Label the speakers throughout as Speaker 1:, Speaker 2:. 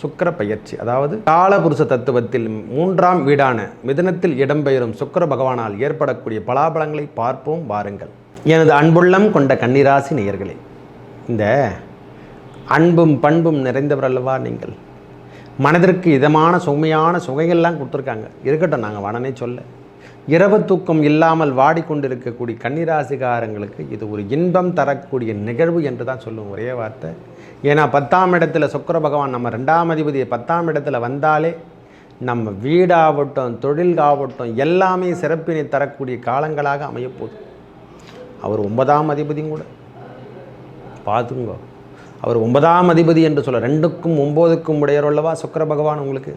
Speaker 1: சுக்கிர பயிற்சி அதாவது காலபுருஷ தத்துவத்தில் மூன்றாம் வீடான மிதனத்தில் இடம்பெயரும் சுக்கிர பகவானால் ஏற்படக்கூடிய பலாபலங்களை பார்ப்போம் வாருங்கள். எனது அன்புள்ளம் கொண்ட கன்னிராசி நேயர்களே இந்த அன்பும் பண்பும் நிறைந்தவர் அல்லவா நீங்கள்? மனதிற்கு இதமான சுமையான சுகைகள்லாம் கொடுத்துருக்காங்க. இருக்கட்டும் நாங்கள் வனனே சொல்ல. இரவு தூக்கம் இல்லாமல் வாடிக்கொண்டிருக்கக்கூடிய கன்னிராசிகாரங்களுக்கு இது ஒரு இன்பம் தரக்கூடிய நிகழ்வு என்று தான் சொல்லும் ஒரே வார்த்தை. ஏன்னா பத்தாம் இடத்துல சுக்கர பகவான் நம்ம ரெண்டாம் அதிபதியை பத்தாம் இடத்துல வந்தாலே நம்ம வீடாகட்டும் தொழிலாகட்டும் எல்லாமே சிறப்பினை தரக்கூடிய காலங்களாக அமையப்போகுது. அவர் ஒன்பதாம் அதிபதியும் கூட. பார்த்துங்க அவர் ஒன்பதாம் அதிபதி என்று சொல்ல ரெண்டுக்கும் ஒம்போதுக்கும் உடையவர் அல்லவா சுக்கர பகவான் உங்களுக்கு?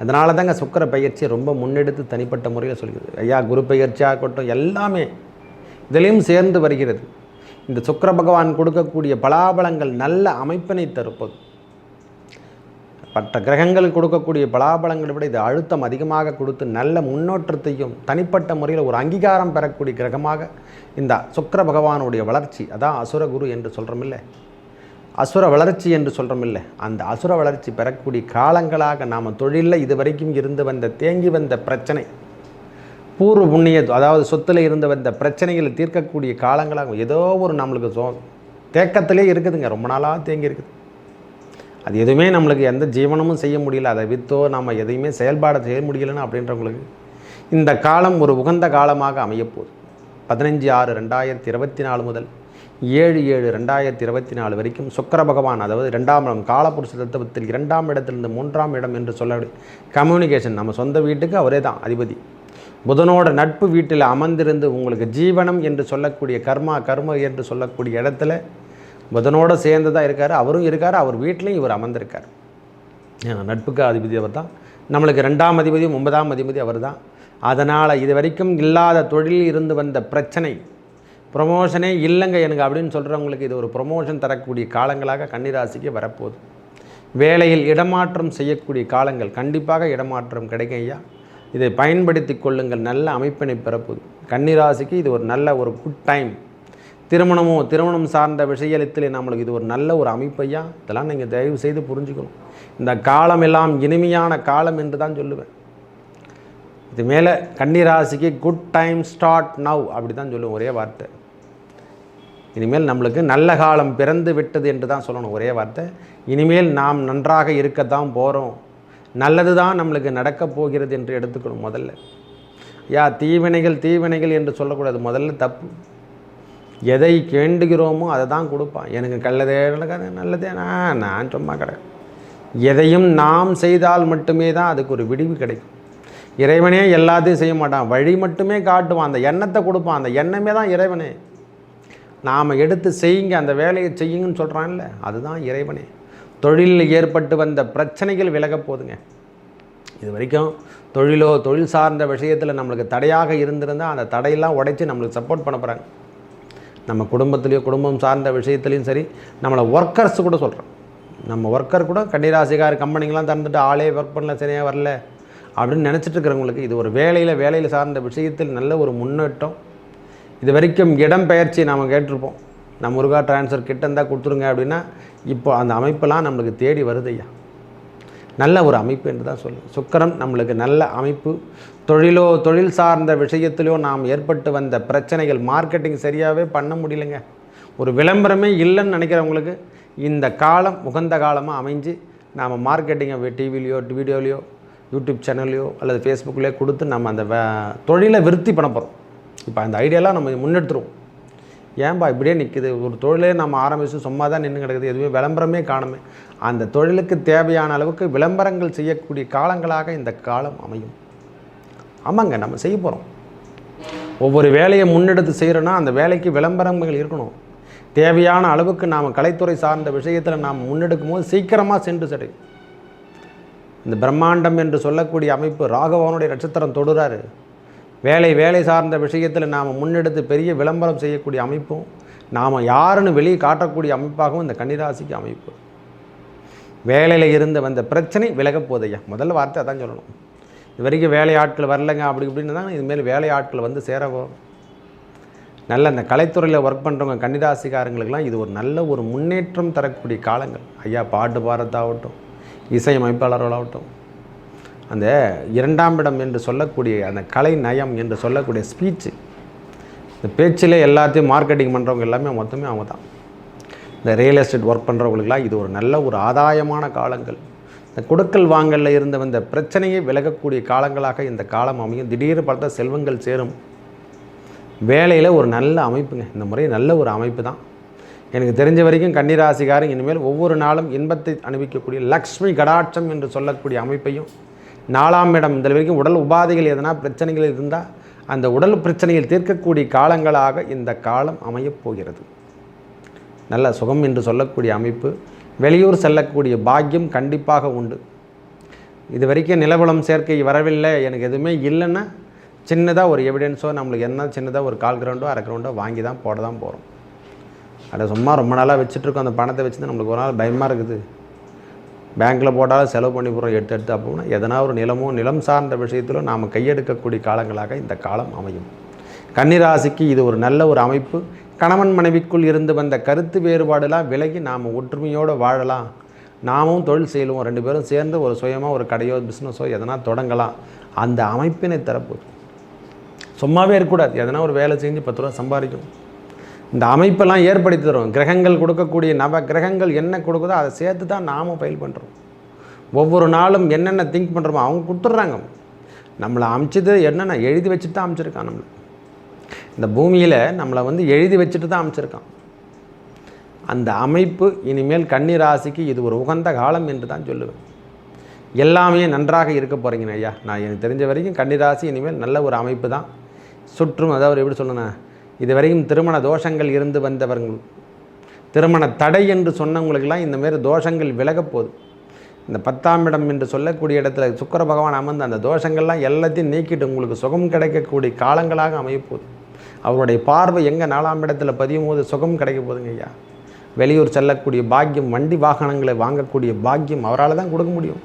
Speaker 1: அதனால தாங்க சுக்கிர பயிற்சியை ரொம்ப முன்னெடுத்து தனிப்பட்ட முறையில் சொல்கிறது ஐயா குரு பயிற்சியாக இருக்கட்டும் எல்லாமே இதிலையும் சேர்ந்து வருகிறது. இந்த சுக்கிர பகவான் கொடுக்கக்கூடிய பலாபலங்கள் நல்ல அமைப்பினை தருப்பது. மற்ற கிரகங்கள் கொடுக்கக்கூடிய பலாபலங்களை விட இது அழுத்தம் அதிகமாக கொடுத்து நல்ல முன்னோற்றத்தையும் தனிப்பட்ட முறையில் ஒரு அங்கீகாரம் பெறக்கூடிய கிரகமாக இந்த சுக்கர பகவானுடைய வளர்ச்சி அதான் அசுர குரு என்று சொல்கிறோமில்லை அசுர வளர்ச்சி என்று சொல்கிறோமில்ல அந்த அசுர வளர்ச்சி பெறக்கூடிய காலங்களாக நாம் தொழிலில் இது வரைக்கும் இருந்து வந்த தேங்கி வந்த பிரச்சனை பூர்வ புண்ணிய அதாவது சொத்தில் இருந்து வந்த பிரச்சனைகளை தீர்க்கக்கூடிய காலங்களாக ஏதோ ஒரு நம்மளுக்கு சோ தேக்கத்திலே இருக்குதுங்க. ரொம்ப நாளாக தேங்கி இருக்குது. அது எதுவுமே நம்மளுக்கு எந்த ஜீவனமும் செய்ய முடியல. அதை வித்தோ நம்ம எதையுமே செயல்பாட செய்ய முடியலன்னு அப்படின்றவங்களுக்கு இந்த காலம் ஒரு உகந்த காலமாக அமையப்போகுது. பதினஞ்சு ஆறு ரெண்டாயிரத்தி இருபத்தி நாலு முதல் ஏழு ஏழு ரெண்டாயிரத்தி இருபத்தி நாலு வரைக்கும் சுக்கர பகவான் அதாவது ரெண்டாம் இடம் காலப்புருஷ தத்துவத்தில் இரண்டாம் இடத்திலிருந்து மூன்றாம் இடம் என்று சொல்லக்கூடிய கம்யூனிகேஷன் நம்ம சொந்த வீட்டுக்கு அவரே தான் அதிபதி. புதனோட நட்பு வீட்டில் அமர்ந்திருந்து உங்களுக்கு ஜீவனம் என்று சொல்லக்கூடிய கர்மா கர்ம என்று சொல்லக்கூடிய இடத்துல புதனோட சேர்ந்து தான் இருக்கார் அவரும் இருக்கார் அவர் வீட்லேயும் இவர் அமர்ந்திருக்கார். ஏன்னா நட்புக்கு அதிபதி அவர் தான். நம்மளுக்கு ரெண்டாம் அதிபதியும் ஒன்பதாம் அதிபதி அவர் தான். அதனால் இது வரைக்கும் இல்லாத தொழிலில் இருந்து வந்த பிரச்சனை ப்ரொமோஷனே இல்லைங்க எனக்கு அப்படின்னு சொல்கிறவங்களுக்கு இது ஒரு ப்ரொமோஷன் தரக்கூடிய காலங்களாக கன்னிராசிக்கு வரப்போகுது. வேலையில் இடமாற்றம் செய்யக்கூடிய காலங்கள் கண்டிப்பாக இடமாற்றம் கிடைக்கும் ஐயா. இதை பயன்படுத்தி கொள்ளுங்கள். நல்ல அமைப்பினை பெறப்போகுது. கன்னிராசிக்கு இது ஒரு நல்ல ஒரு குட் டைம் திருமணமோ திருமணம் சார்ந்த விஷயத்தில் நம்மளுக்கு இது ஒரு நல்ல ஒரு அமைப்பையா இதெல்லாம் நீங்கள் தயவு செய்து புரிஞ்சுக்கணும். இந்த காலம் எல்லாம் இனிமையான காலம் என்று தான் சொல்லுவேன். இது மேலே கன்னிராசிக்கு குட் டைம் ஸ்டார்ட் நவ் அப்படி தான் சொல்லுவேன். ஒரே வார்த்தை. இனிமேல் நம்மளுக்கு நல்ல காலம் பிறந்து விட்டது என்று தான் சொல்லணும். ஒரே வார்த்தை. இனிமேல் நாம் நன்றாக இருக்கத்தான் போகிறோம் நல்லது தான் நம்மளுக்கு நடக்கப் போகிறது என்று எடுத்துக்கணும் முதல்ல. யா தீவினைகள் தீவினைகள் என்று சொல்லக்கூடாது. முதல்ல தப்பு. எதை கேண்டுகிறோமோ அதை தான் கொடுப்பான். எனக்கு கல்லதே நடக்காது நல்லதே நான் நான் சும்மா கிடக்கு எதையும் நாம் செய்தால் மட்டுமே தான் அதுக்கு ஒரு விடிவு கிடைக்கும். இறைவனே எல்லாத்தையும் செய்ய மாட்டான். வழி மட்டுமே காட்டுவான். அந்த எண்ணத்தை கொடுப்பான். அந்த எண்ணமே தான் இறைவனே. நாம் எடுத்து செய்யுங்க அந்த வேலையை செய்யுங்கன்னு சொல்கிறான்ல அதுதான் இறைவனே. தொழிலில் ஏற்பட்டு வந்த பிரச்சனைகள் விலகப் போகுதுங்க. இது வரைக்கும் தொழிலோ தொழில் சார்ந்த விஷயத்தில் நம்மளுக்கு தடையாக இருந்திருந்தால் அந்த தடையெல்லாம் உடைச்சி நம்மளுக்கு சப்போர்ட் பண்ண போகிறாங்க நம்ம குடும்பத்துலேயோ குடும்பம் சார்ந்த விஷயத்துலையும் சரி நம்மளை ஒர்க்கர்ஸ் கூட சொல்கிறோம் நம்ம ஒர்க்கர் கூட கன்னிராசிகார் கம்பெனிங்கெலாம் திறந்துட்டு ஆளே ஒர்க் பண்ணல சரியாக வரல அப்படின்னு நினச்சிட்டு இருக்கிறவங்களுக்கு இது ஒரு வேலையில் வேலையில் சார்ந்த விஷயத்தில் நல்ல ஒரு முன்னேற்றம் இது வரைக்கும் இடம்பெயர்ச்சி நாம் கேட்டிருப்போம். நம்ம முருகா டிரான்ஸ்ஃபர் கிட்ட இருந்தால் கொடுத்துருங்க அப்படின்னா இப்போ அந்த அமைப்பெல்லாம் நம்மளுக்கு தேடி வருது ஐயா. நல்ல ஒரு அமைப்பு என்று தான் சொல்லும் சுக்கரம் நம்மளுக்கு நல்ல அமைப்பு. தொழிலோ தொழில் சார்ந்த விஷயத்திலோ நாம் ஏற்பட்டு வந்த பிரச்சனைகள் மார்க்கெட்டிங் சரியாகவே பண்ண முடியலைங்க. ஒரு விளம்பரமே இல்லைன்னு நினைக்கிறவங்களுக்கு இந்த காலம் உகந்த காலமாக அமைஞ்சு நாம் மார்க்கெட்டிங்கை டிவிலையோ வீடியோலையோ யூடியூப் சேனல்லையோ அல்லது ஃபேஸ்புக்லேயோ கொடுத்து நம்ம அந்த தொழிலை விருத்தி பண்ண போகிறோம் இப்போ அந்த ஐடியாலாம் நம்ம முன்னெடுத்துருவோம். ஏன்பா இப்படியே நிற்குது ஒரு தொழிலே நம்ம ஆரம்பித்து சும்மா தான் நின்று கிடக்குது. எதுவுமே விளம்பரமே காணுமே. அந்த தொழிலுக்கு தேவையான அளவுக்கு விளம்பரங்கள் செய்யக்கூடிய காலங்களாக இந்த காலம் அமையும். ஆமாங்க நம்ம செய்ய போகிறோம் ஒவ்வொரு வேலையை முன்னெடுத்து செய்கிறோன்னா அந்த வேலைக்கு விளம்பரங்கள் இருக்கணும். தேவையான அளவுக்கு நாம் கலைத்துறை சார்ந்த விஷயத்தில் நாம் முன்னெடுக்கும் போது சீக்கிரமாக சென்று சரி இந்த பிரம்மாண்டம் என்று சொல்லக்கூடிய அமைப்பு ராகவனுடைய நட்சத்திரம் தொடுறாரு. வேலை வேலை சார்ந்த விஷயத்தில் நாம் முன்னெடுத்து பெரிய விளம்பரம் செய்யக்கூடிய அமைப்பும் நாம் யாருன்னு வெளியே காட்டக்கூடிய அமைப்பாகவும் இந்த கன்னிராசிக்கு அமைப்பு. வேலையில் இருந்து வந்த பிரச்சனை விலகப் போதையா முதல்ல வார்த்தை அதான் சொல்லணும். இது வரைக்கும் வேலையாட்கள் வரலைங்க அப்படி இப்படின்னு தான் இதுமாரி வேலையாட்கள் வந்து சேர வரும் நல்ல அந்த கலைத்துறையில் ஒர்க் பண்ணுறவங்க கன்னிராசிக்காரங்களுக்கெல்லாம் இது ஒரு நல்ல ஒரு முன்னேற்றம் தரக்கூடிய காலங்கள். ஐயா பாட்டு பாடுறதாகட்டும் இசையமைப்பாளர்களாகட்டும் அந்த இரண்டாம் இடம் என்று சொல்லக்கூடிய அந்த கலை நயம் என்று சொல்லக்கூடிய ஸ்பீச்சு இந்த பேச்சில் எல்லாத்தையும் மார்க்கெட்டிங் பண்ணுறவங்க எல்லாமே மொத்தமே அவங்க தான். இந்த ரியல் எஸ்டேட் ஒர்க் பண்ணுறவங்களுக்குலாம் இது ஒரு நல்ல ஒரு ஆதாயமான காலங்கள். இந்த கொடுக்கல் வாங்கலில் இருந்த வந்த பிரச்சனையை விலகக்கூடிய காலங்களாக இந்த காலம் அமையும். திடீர் பார்த்த செல்வங்கள் சேரும். வேலையில் ஒரு நல்ல அமைப்புங்க. இந்த முறை நல்ல ஒரு அமைப்பு தான். எனக்கு தெரிஞ்ச வரைக்கும் கன்னிராசிக்காரன் இனிமேல் ஒவ்வொரு நாளும் இன்பத்தை அனுபவிக்கக்கூடிய லக்ஷ்மி கடாட்சம் என்று சொல்லக்கூடிய அமைப்பையும் நாலாம் இடம். இந்த வரைக்கும் உடல் உபாதைகள் எதனா பிரச்சனைகள் இருந்தால் அந்த உடல் பிரச்சனைகள் தீர்க்கக்கூடிய காலங்களாக இந்த காலம் அமையப் போகிறது. நல்ல சுகம் என்று சொல்லக்கூடிய அமைப்பு வெளியூர் செல்லக்கூடிய பாக்கியம் கண்டிப்பாக உண்டு. இது வரைக்கும் நிலவளம் சேர்க்கை வரவில்லை எனக்கு எதுவுமே இல்லைன்னா சின்னதாக ஒரு எவிடன்ஸோ நம்மளுக்கு என்ன சின்னதாக ஒரு கால் கிரவுண்டோ அரை கிரவுண்டோ வாங்கி தான் போட தான் போகிறோம் அதை சும்மா ரொம்ப நாளாக வச்சுட்ருக்கோம் அந்த பணத்தை வச்சு தான் நம்மளுக்கு ஒரு நாள் பயமாக இருக்குது. பேங்க்கில் போட்டாலும் செலவு பண்ணி போகிறோம் எடுத்து எடுத்து அப்படின்னா எதனா ஒரு நிலமோ நிலம் சார்ந்த விஷயத்திலும் நாம் கையெடுக்கக்கூடிய காலங்களாக இந்த காலம் அமையும். கன்னிராசிக்கு இது ஒரு நல்ல ஒரு அமைப்பு. கணவன் மனைவிக்குள் இருந்து வந்த கருத்து வேறுபாடெல்லாம் விலகி நாம் ஒற்றுமையோடு வாழலாம். நாமும் தொழில் செய்யலுவோம். ரெண்டு பேரும் சேர்ந்து ஒரு சுயமாக ஒரு கடையோ பிஸ்னஸோ எதனா தொடங்கலாம். அந்த அமைப்பினை தரப்போகுது. சும்மாவே இருக்கக்கூடாது. எதனா ஒரு வேலை செஞ்சு பத்து ரூபா சம்பாதிக்கும் இந்த அமைப்பெல்லாம் ஏற்படுத்தி தரும். கிரகங்கள் கொடுக்கக்கூடிய நவ கிரகங்கள் என்ன கொடுக்குதோ அதை சேர்த்து தான் நாமும் ஃபைல் பண்ணுறோம் ஒவ்வொரு நாளும் என்னென்ன திங்க் பண்ணுறோமோ அவங்க கொடுத்துட்றாங்க. நம்மளை அமைச்சது என்னென்ன எழுதி வச்சுட்டு தான் அமைச்சிருக்கான் நம்மளை. இந்த பூமியில் நம்மளை வந்து எழுதி வச்சுட்டு தான் அமைச்சிருக்கான். அந்த அமைப்பு இனிமேல் கன்னி ராசிக்கு இது ஒரு உகந்த காலம் என்று தான் சொல்லுவேன். எல்லாமே நன்றாக இருக்க போகிறீங்க ஐயா. நான் எனக்கு தெரிஞ்ச வரைக்கும் கன்னிராசி இனிமேல் நல்ல ஒரு அமைப்பு தான். சுற்றும் அதாவது எப்படி சொல்லணும் இதுவரையும் திருமண தோஷங்கள் இருந்து வந்தவர்கள் திருமண தடை என்று சொன்னவங்களுக்கெல்லாம் இந்தமாரி தோஷங்கள் விலகப் போகுது. இந்த பத்தாம் இடம் என்று சொல்லக்கூடிய இடத்துல சுக்கர பகவான் அமர்ந்து அந்த தோஷங்கள்லாம் எல்லாத்தையும் நீக்கிட்டு உங்களுக்கு சுகம் கிடைக்கக்கூடிய காலங்களாக அமையப்போகுது அவருடைய பார்வை எங்கே நாலாம் இடத்துல பதியும் போது சுகம் கிடைக்க போதுங்க ஐயா. வெளியூர் செல்லக்கூடிய பாக்கியம் வண்டி வாகனங்களை வாங்கக்கூடிய பாக்கியம் அவரால் தான் கொடுக்க முடியும்.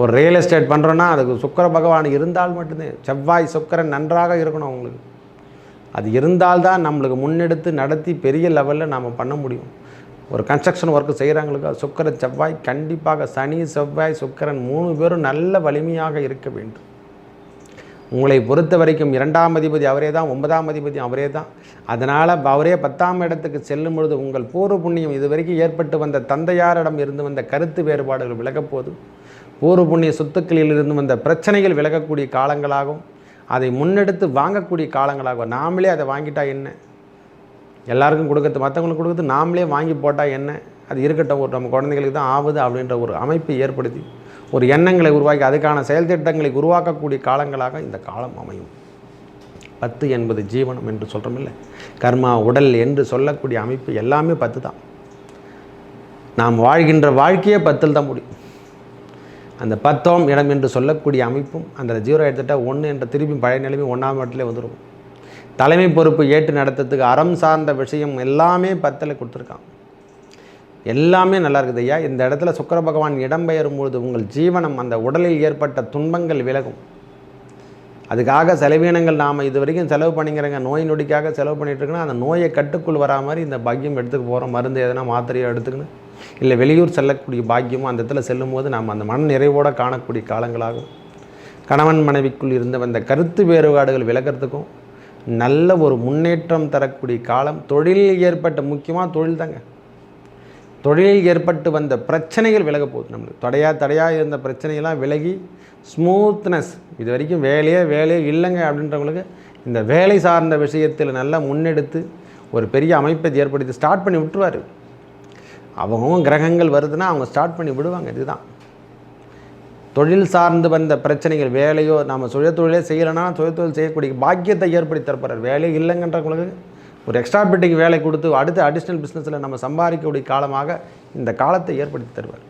Speaker 1: ஒரு ரியல் எஸ்டேட் பண்ணுறோன்னா அதுக்கு சுக்கர பகவான் இருந்தால் மட்டும்தான் செவ்வாய் சுக்கரன் நன்றாக இருக்கணும் அவங்களுக்கு. அது இருந்தால்தான் நம்மளுக்கு முன்னெடுத்து நடத்தி பெரிய லெவலில் நாம் பண்ண முடியும். ஒரு கன்ஸ்ட்ரக்ஷன் ஒர்க்கு செய்கிறாங்களுக்கு சுக்கர செவ்வாய் கண்டிப்பாக சனி செவ்வாய் சுக்கரன் மூணு பேரும் நல்ல வலிமையாக இருக்க வேண்டும். உங்களை பொறுத்த வரைக்கும் இரண்டாம் அதிபதி அவரே தான் ஒன்பதாம் அதிபதி அவரே தான் அதனால் அவரே பத்தாம் இடத்துக்கு செல்லும் பொழுது உங்கள் பூர்வ புண்ணியம் இதுவரைக்கும் ஏற்பட்டு வந்த தந்தையாரிடம் இருந்து வந்த கருத்து வேறுபாடுகள் விலகப்போது பூர்வ புண்ணிய சொத்துக்களில் இருந்து வந்த பிரச்சனைகள் விலகக்கூடிய காலங்களாகும். அதை முன்னெடுத்து வாங்கக்கூடிய காலங்களாகும். நாமளே அதை வாங்கிட்டா என்ன? எல்லாருக்கும் கொடுக்கறது மற்றவங்களுக்கு கொடுக்கறது நாமளே வாங்கி போட்டால் என்ன? அது இருக்கட்டும் ஒரு நம்ம குழந்தைகளுக்கு தான் ஆகுது அப்படின்ற ஒரு அமைப்பை ஏற்படுத்தி ஒரு எண்ணங்களை உருவாக்கி அதுக்கான செயல் திட்டங்களை உருவாக்கக்கூடிய காலங்களாக இந்த காலம் அமையும். பத்து என்பது ஜீவனம் என்று சொல்கிறோமில்ல கர்மா உடல் என்று சொல்லக்கூடிய அமைப்பு எல்லாமே பத்து தான் நாம் வாழ்கின்ற வாழ்க்கையே பத்தில் தான் முடியும். அந்த பத்தோம் இடம் என்று சொல்லக்கூடிய அமைப்பும் அந்த ஜீரோ எடுத்துட்டால் ஒன்று என்ற திருப்பி பழைய நிலைமை ஒன்றாம் இடத்துல வந்துடும் தலைமை பொறுப்பு ஏற்று நடத்துறதுக்கு அறம் சார்ந்த விஷயம் எல்லாமே பத்தில் கொடுத்துருக்கான். எல்லாமே நல்லா இருக்குது ஐயா. இந்த இடத்துல சுக்கர பகவான் இடம்பெயரும் பொழுது உங்கள் ஜீவனம் அந்த உடலில் ஏற்பட்ட துன்பங்கள் விலகும். அதுக்காக செலவீனங்கள் நாம் இது வரைக்கும் செலவு பண்ணிக்கிறேங்க. நோய் நொடிக்காக செலவு பண்ணிட்டு இருக்கோன்னா அந்த நோயை கட்டுக்குள் வரா மாதிரி இந்த பாக்கியம் எடுத்துக்க போகிறோம் மருந்து எதனா மாத்திரையோ எடுத்துக்கணும். இல்லை வெளியூர் செல்லக்கூடிய பாக்கியமும் அந்த இடத்துல செல்லும்போது நாம் அந்த மன நிறைவோடு காணக்கூடிய காலங்களாகும். கணவன் மனைவிக்குள் இருந்து வந்த கருத்து வேறுபாடுகள் விலகிறதுக்கும் நல்ல ஒரு முன்னேற்றம் தரக்கூடிய காலம் தொழிலில் ஏற்பட்ட முக்கியமாக தொழில் தாங்க. தொழிலில் ஏற்பட்டு வந்த பிரச்சனைகள் விலக போகுது நம்மளுக்கு. தடையாக தடையாக இருந்த பிரச்சனையெல்லாம் விலகி ஸ்மூத்னஸ் இது வரைக்கும் வேலையே வேலையே இல்லைங்க அப்படின்றவங்களுக்கு இந்த வேலை சார்ந்த விஷயத்தில் நல்லா முன்னெடுத்து ஒரு பெரிய அமைப்பை ஏற்படுத்தி ஸ்டார்ட் பண்ணி விட்டுருவார். அவங்க கிரகங்கள் வருதுன்னா அவங்க ஸ்டார்ட் பண்ணி விடுவாங்க இதுதான். தொழில் சார்ந்து வந்த பிரச்சனைகள் வேலையோ நம்ம சுய தொழிலே செய்யலைன்னா சுய தொழில் செய்யக்கூடிய பாக்கியத்தை ஏற்படுத்தி தரப்படுறார். வேலையே இல்லைங்கன்றவங்களுக்கு ஒரு எக்ஸ்ட்ரா பிட்டிங் வேலை கொடுத்து அடுத்த அடிஷ்னல் பிஸ்னஸில் நம்ம சம்பாதிக்கக்கூடிய காலமாக இந்த காலத்தை ஏற்படுத்தி தருவார்.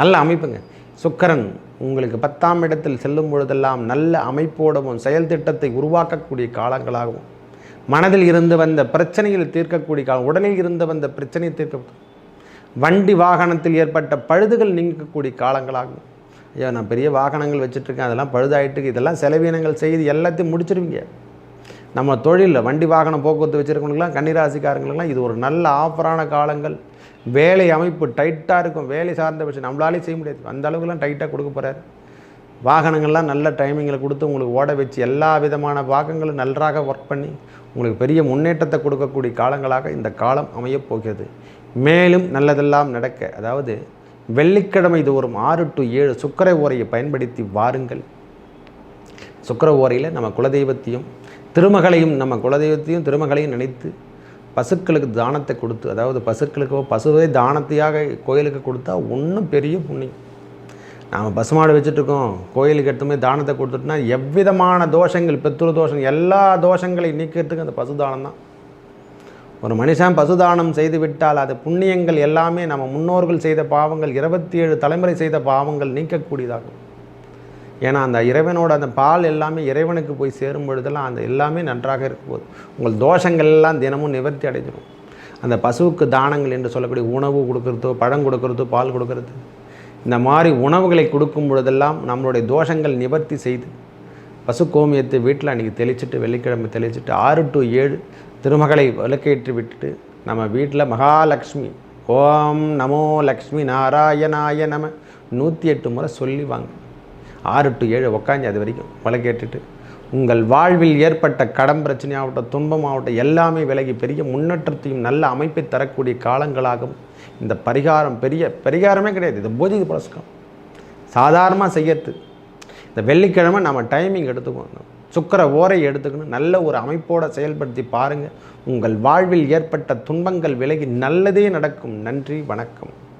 Speaker 1: நல்ல அமைப்புங்க. சுக்கரன் உங்களுக்கு பத்தாம் இடத்தில் செல்லும் பொழுதெல்லாம் நல்ல அமைப்போடவும் செயல் திட்டத்தை உருவாக்கக்கூடிய காலங்களாகவும் மனதில் இருந்து வந்த பிரச்சனையில் தீர்க்கக்கூடிய காலம் உடலில் இருந்து வந்த பிரச்சனையை தீர்க்க வண்டி வாகனத்தில் ஏற்பட்ட பழுதுகள் நீங்கக்கூடிய காலங்களாகும். ஐயோ நான் பெரிய வாகனங்கள் வச்சுட்ருக்கேன் அதெல்லாம் பழுதாயிட்டு இதெல்லாம் செலவீனங்கள் செய்து எல்லாத்தையும் முடிச்சிருவீங்க. நம்ம தொழிலில் வண்டி வாகனம் போக்குவரத்து வச்சுருக்கவங்களுக்குலாம் கன்னிராசிக்காரங்களுக்குலாம் இது ஒரு நல்ல ஆஃபரான காலங்கள். வேலை அமைப்பு டைட்டாக இருக்கும். வேலை சார்ந்த விஷயம் நம்மளாலே செய்ய முடியாது. அந்த அளவுக்குலாம் டைட்டாக கொடுக்க போகிறாரு வாகனங்கள்லாம் நல்ல டைமிங்கில் கொடுத்து உங்களுக்கு ஓட வச்சு எல்லா விதமான பாகங்களும் நன்றாக ஒர்க் பண்ணி உங்களுக்கு பெரிய முன்னேற்றத்தை கொடுக்கக்கூடிய காலங்களாக இந்த காலம் அமையப் போகிறது. மேலும் நல்லதெல்லாம் நடக்க அதாவது வெள்ளிக்கிழமை தோறும் ஆறு டு ஏழு சுக்கர ஓரையை பயன்படுத்தி வாருங்கள். சுக்கர ஓரையில் நம்ம குலதெய்வத்தையும் திருமகளையும் நம்ம குலதெய்வத்தையும் திருமகளையும் நினைத்து பசுக்களுக்கு தானத்தை கொடுத்து அதாவது பசுக்களுக்கோ பசுவை தானத்தையாக கோயிலுக்கு கொடுத்தா ஒன்றும் பெரிய புண்ணியம். நாம் பசுமாடு வச்சுட்ருக்கோம் கோயிலுக்கு எடுத்துமே தானத்தை கொடுத்துட்டோம்னா எவ்விதமான தோஷங்கள் பித்ரு தோஷம் எல்லா தோஷங்களையும் நீக்கிறதுக்கு அந்த பசு தானம் தான் ஒரு மனுஷன் பசுதானம் செய்து விட்டால் அது புண்ணியங்கள் எல்லாமே நம்ம முன்னோர்கள் செய்த பாவங்கள் இருபத்தி ஏழு தலைமுறை செய்த பாவங்கள் நீக்கக்கூடியதாகும். ஏன்னா அந்த இறைவனோட அந்த பால் எல்லாமே இறைவனுக்கு போய் சேரும் பொழுதெல்லாம் அந்த எல்லாமே நன்றாக இருக்கும் போது உங்கள் தோஷங்கள் எல்லாம் தினமும் நிவர்த்தி அடைஞ்சிடும் அந்த பசுவுக்கு தானங்கள் என்று சொல்லக்கூடிய உணவு கொடுக்கறதோ பழம் கொடுக்கறதோ பால் கொடுக்கறது இந்த மாதிரி உணவுகளை கொடுக்கும் பொழுதெல்லாம் நம்மளுடைய தோஷங்கள் நிவர்த்தி செய்து பசு கோமியத்தை வீட்டில் அன்றைக்கி தெளிச்சிட்டு வெள்ளிக்கிழமை தெளிச்சிட்டு ஆறு டு ஏழு திருமகளை விளக்கேற்றி விட்டுட்டு நம்ம வீட்டில் மகாலட்சுமி ஓம் நமோ லக்ஷ்மி நாராயணாய நம நூற்றி எட்டு முறை சொல்லி வாங்க ஆறு டு ஏழு உக்காஞ்சி அது வரைக்கும் விளக்கேட்டுட்டு உங்கள் வாழ்வில் ஏற்பட்ட கடன் பிரச்சனையாகட்டும் துன்பமாகட்டும் எல்லாமே விலகி பெரிய முன்னேற்றத்தையும் நல்ல அமைப்பை தரக்கூடிய காலங்களாகும் இந்த பரிகாரம் பெரிய பரிகாரமே கிடையாது. இது பூஜை புரஸ்காரம். சாதாரணமாக செய்யறது. இந்த வெள்ளிக்கிழமை நம்ம டைமிங் எடுத்துக்கணும். சுக்கர ஓரை எடுத்துக்கணும். நல்ல ஒரு அமைப்போடு செயல்படுத்தி பாருங்கள் உங்கள் வாழ்வில் ஏற்பட்ட துன்பங்கள் விலகி நல்லதே நடக்கும். நன்றி வணக்கம்.